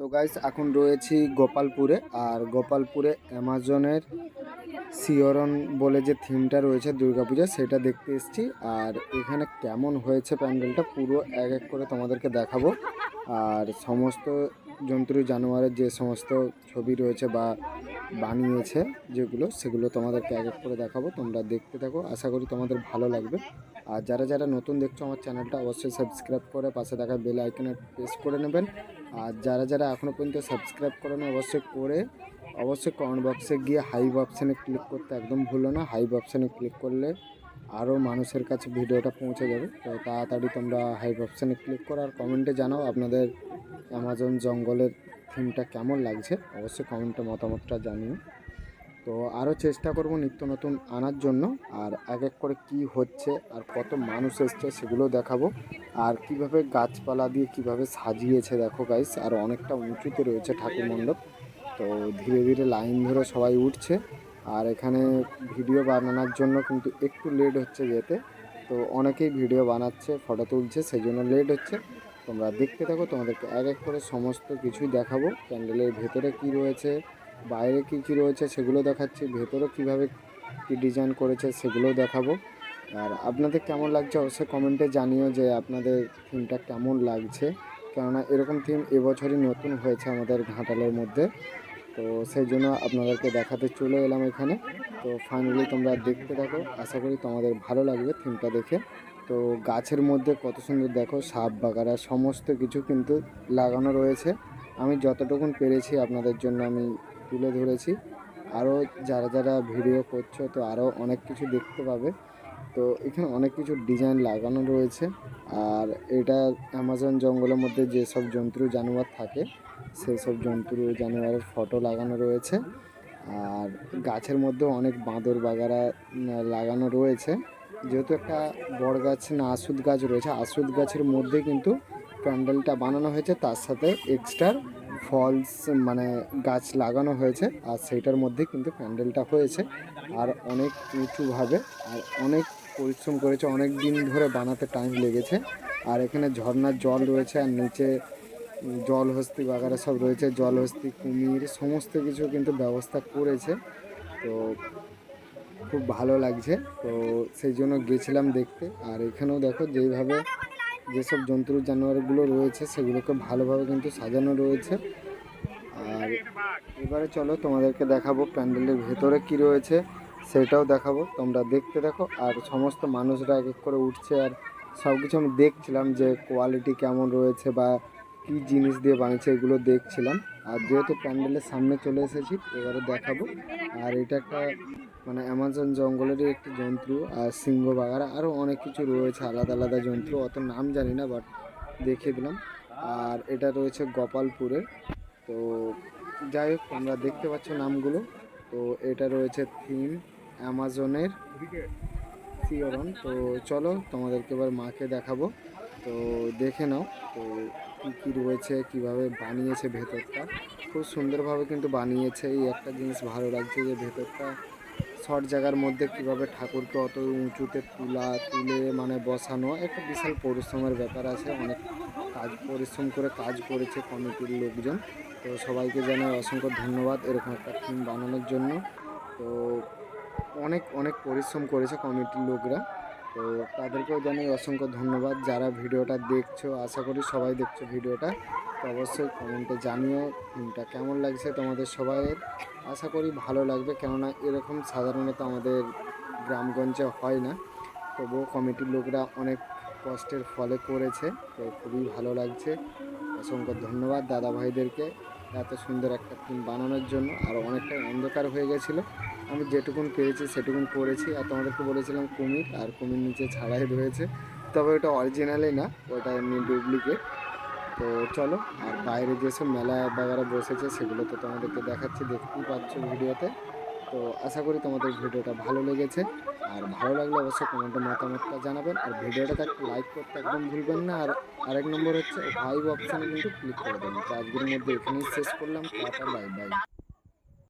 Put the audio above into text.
তো গাইস এখন রয়েছি গোপালপুরে আর গোপালপুরে অ্যামাজনের সিওরন বলে যে থিমটা রয়েছে দুর্গাপূজা, সেটা দেখতে এসেছি। আর এখানে কেমন হয়েছে প্যান্ডেলটা পুরো এক এক করে তোমাদেরকে দেখাবো। আর সমস্ত জন্তু জানোয়ারের যে সমস্ত ছবি রয়েছে বা বানিয়েছে যেগুলো, সেগুলো তোমাদেরকে এক এক করে দেখাবো। তোমরা দেখতে থাকো, আশা করি তোমাদের ভালো লাগবে। আর যারা যারা নতুন দেখছ আমার চ্যানেলটা, অবশ্যই সাবস্ক্রাইব করে পাশে থাকা বেল আইকনে প্রেস করে নেবেন। আর যারা যারা এখনও পর্যন্ত সাবস্ক্রাইব করেন, অবশ্যই করে, অবশ্যই কমেন্ট বক্সে গিয়ে হাইভ অপশানে ক্লিক করতে একদম ভুলো না। হাইভ অপশানে ক্লিক করলে আরও মানুষের কাছে ভিডিওটা পৌঁছে যাবে। তো তাড়াতাড়ি তোমরা হাইভ অপশানে ক্লিক করো আর কমেন্টে জানাও আপনাদের অ্যামাজন জঙ্গলের থিমটা কেমন লাগছে। অবশ্যই কমেন্টে মতামতটা জানিও। তো আরও চেষ্টা করব নিত্য নতুন আনার জন্য। আর এক এক করে কি হচ্ছে আর কত মানুষ এসছে সেগুলো দেখাবো। আর কীভাবে গাছপালা দিয়ে কীভাবে সাজিয়েছে দেখো গাইস আর অনেকটা উঁচুতে রয়েছে ঠাকুর মণ্ডপ। তো ধীরে ধীরে লাইন ধরে সবাই উঠছে। আর এখানে ভিডিও বানানোর জন্য কিন্তু একটু লেট হচ্ছে যেতে। তো অনেকেই ভিডিও বানাচ্ছে ফটো তুলছে সেই জন্য লেট হচ্ছে। তোমরা দেখতে থাকো, তোমাদেরকে এক এক করে সমস্ত কিছুই দেখাবো। ক্যান্ডেলের ভেতরে কি রয়েছে বাইরে কি কি রয়েছে সেগুলো দেখাচ্ছি, ভেতরে কীভাবে কি ডিজাইন করেছে সেগুলোও দেখাবো। আর আপনাদের কেমন লাগছে অবশ্যই কমেন্টে জানিও যে আপনাদের থিমটা কেমন লাগছে। কেননা এরকম থিম এবছরই নতুন হয়েছে আমাদের ঘাটালের মধ্যে। তো সেই জন্য আপনাদেরকে দেখাতে চলে এলাম এখানে। তো ফাইনালি তোমরা দেখতে থাকো। আশা করি তোমাদের ভালো লাগবে থিমটা দেখে। তো গাছের মধ্যে কত সুন্দর দেখো, সাপ বাগারা, সমস্ত কিছু কিন্তু লাগানো রয়েছে। আমি যতটুকুন পেরেছি আপনাদের জন্য আমি তুলে ধরেছি। আরও যারা যারা ভিডিও করছ, তো আরও অনেক কিছু দেখতে পাবে। তো এখানে অনেক কিছু ডিজাইন লাগানো রয়েছে। আর এটা অ্যামাজন জঙ্গলের মধ্যে যেসব জন্তু, জানোয়ার থাকে সেই সব জন্তু, জানোয়ারের ফটো লাগানো রয়েছে। আর গাছের মধ্যেও অনেক বাঁদর বাগারা লাগানো রয়েছে। যেহেতু একটা বড় গাছ না আসুদ গাছ রয়েছে আসুদ গাছের মধ্যে কিন্তু প্যান্ডেলটা বানানো হয়েছে। তার সাথে এক্সট্রা ফলস মানে গাছ লাগানো হয়েছে আর সেইটার মধ্যে কিন্তু প্যান্ডেলটা হয়েছে আর অনেক উঁচুভাবে আর অনেক পরিশ্রম করেছে অনেক দিন ধরে বানাতে টাইম লেগেছে আর এখানে ঝর্ণার জল রয়েছে আর নিচে উম, জল হস্তি বাগারা সব রয়েছে জল হস্তি কুমির সমস্ত কিছু কিন্তু ব্যবস্থা করেছে তো খুব ভালো লাগছে তো সেই জন্য গেছিলাম দেখতে আর এখানেও দেখো যেইভাবে যেসব জন্তু জানোয়ারগুলো রয়েছে, সেগুলোকে ভালোভাবে কিন্তু সাজানো রয়েছে। আর এবারে চলো তোমাদেরকে দেখাবো প্যান্ডেলের ভেতরে কি রয়েছে, সেটাও দেখাবো। তোমরা দেখতে দেখো, আর সমস্ত মানুষরা এক এক করে উঠছে, আর সব কিছু আমি দেখছিলাম যে কোয়ালিটি কেমন রয়েছে বা কী জিনিস দিয়ে বানিয়েছে, এগুলো দেখছিলাম। আর যেহেতু প্যান্ডেলের সামনে চলে এসেছি, এবারে দেখাবো। আর এটা একটা মানে অ্যামাজন জঙ্গলেরই একটি যন্ত্র আর সিংহ বাগারা আরও অনেক কিছু রয়েছে, আলাদা আলাদা যন্ত্র, অত নাম জানি না বাট দেখে দিলাম। আর এটা রয়েছে গোপালপুরে তো যাই হোক, তোমরা দেখতে পাচ্ছ নামগুলো। তো এটা রয়েছে থিম অ্যামাজনের সিওরন তো চলো, তোমাদেরকে এবার মাকে দেখাবো। তো দেখে নাও, তো কী কী রয়েছে, কীভাবে বানিয়েছে ভেতরটা। খুব সুন্দরভাবে কিন্তু বানিয়েছে। এই একটা জিনিস ভালো লাগছে যে ভেতরটা শর্ট জায়গার মধ্যে কীভাবে ঠাকুরকে অত উঁচুতে তুলা, তুলে মানে বসানো, একটা বিশাল পরিশ্রমের ব্যাপার আছে। অনেক কাজ, পরিশ্রম করে কাজ করেছে কমিটির লোকজন। তো সবাইকে জানাই অসংখ্য ধন্যবাদ এরকম একটা থিম বানানোর জন্য। তো অনেক অনেক পরিশ্রম করেছে কমিটির লোকরা। তো তাদেরকেও জানাই অসংখ্য ধন্যবাদ যারা ভিডিওটা দেখছ। আশা করি সবাই দেখছ ভিডিওটা। তো অবশ্যই কমেন্টে জানিও থিমটা কেমন লাগছে তোমাদের সবাইয়ের। আশা করি ভালো লাগবে কেননা এরকম সাধারণত আমাদের গ্রামগঞ্জে হয় না। তবুও কমিটির লোকরা অনেক কষ্টের ফলে করেছে। তো খুবই ভালো লাগছে। অসংখ্য ধন্যবাদ দাদা ভাইদেরকে এত সুন্দর একটা ফিল্ম বানানোর জন্য আর অনেকটাই অন্ধকার হয়ে গেছিল। আমি যেটুকুন পেরেছি সেটুকুন করেছি আর তোমাদেরকে বলেছিলাম কুমির আর কুমির নিচে ছাড়াই রয়েছে। তবে ওটা অরিজিনালি না, ওটা এমনি ডুপ্লিকেট তো চলো, আর বাইরে যেসব মেলা বাগারা বসেছে সেগুলো তো তোমাদেরকে দেখাচ্ছি, দেখতেই পাচ্ছ ভিডিওতে তো আশা করি তোমাদের ভিডিওটা ভালো লেগেছে। আর ভালো লাগলে অবশ্যই কমেন্টে মতামতটা জানাবেন। আর ভিডিওটাতে একটা লাইক করতে একদম ভুলবেন না। আর আরেক নম্বর হচ্ছে ভাইব অপশানে কিন্তু ক্লিক করে দেবেন। তো আজকের মধ্যে এখানেই শেষ করলাম। Tata bye bye